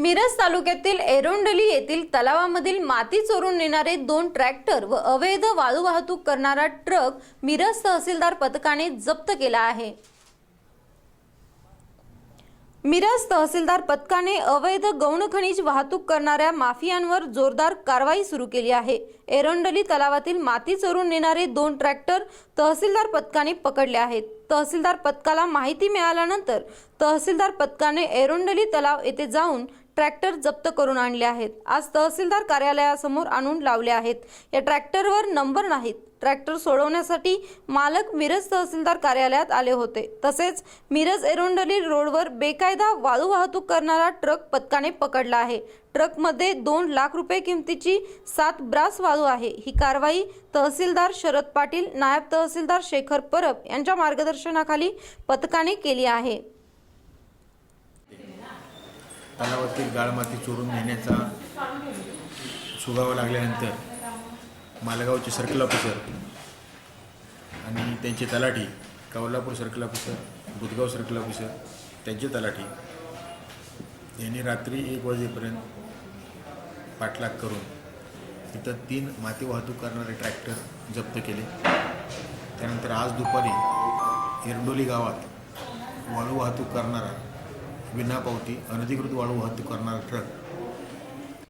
मिरज तालुक्यातील एरोंडली येथील तलावामधील माती चोरून नेणारे दोन ट्रॅक्टर व अवैध वाळू वाहतूक करणारा ट्रक मिरज तहसीलदार पथकाने जप्त केला आहे. मिरज तहसीलदार पथकाने अवैध गौण खनिज वाहतूक करणाऱ्या माफियांवर जोरदार कारवाई सुरू केली आहे. एरोंडली तलावातील माती चोरून नेणारे दोन ट्रॅक्टर तहसीलदार पथकाने पकडले आहेत. तहसीलदार पथकाला माहिती मिळाल्यानंतर तहसीलदार पथकाने एरोंडली तलाव येथे जाऊन ट्रॅक्टर जप्त करून आणले आहेत. आज तहसीलदार कार्यालयासमोर आणून लावले आहेत. या ट्रॅक्टरवर नंबर नाहीत. ट्रॅक्टर सोडवण्यासाठी मालक मिरज तहसीलदार कार्यालयात आले होते. तसेच मिरज एरोंडली रोडवर बेकायदा वाळू वाहतूक करणारा ट्रक पथकाने पकडला आहे. ट्रकमध्ये दोन लाख रुपये किमतीची सात ब्रास वाळू आहे. ही कारवाई तहसीलदार शरद पाटील नायब तहसीलदार शेखर परब यांच्या मार्गदर्शनाखाली पथकाने केली आहे. तलावातील गाळमाती चोरून नेण्याचा सुगावा लागल्यानंतर मालेगावचे सर्कल ऑफिसर आणि त्यांचे तलाठी Kaulapur circle officer Budhgaon circle officer त्यांचे तलाठी. यांनी रात्री एक वाजेपर्यंत पाठलाग करून तिथं तीन माती वाहतूक करणारे ट्रॅक्टर जप्त केले. त्यानंतर आज दुपारी एरडोली गावात वाळू वाहतूक करणारा विनापावती अनधिकृत वाळू वाहतूक करणारा ट्रक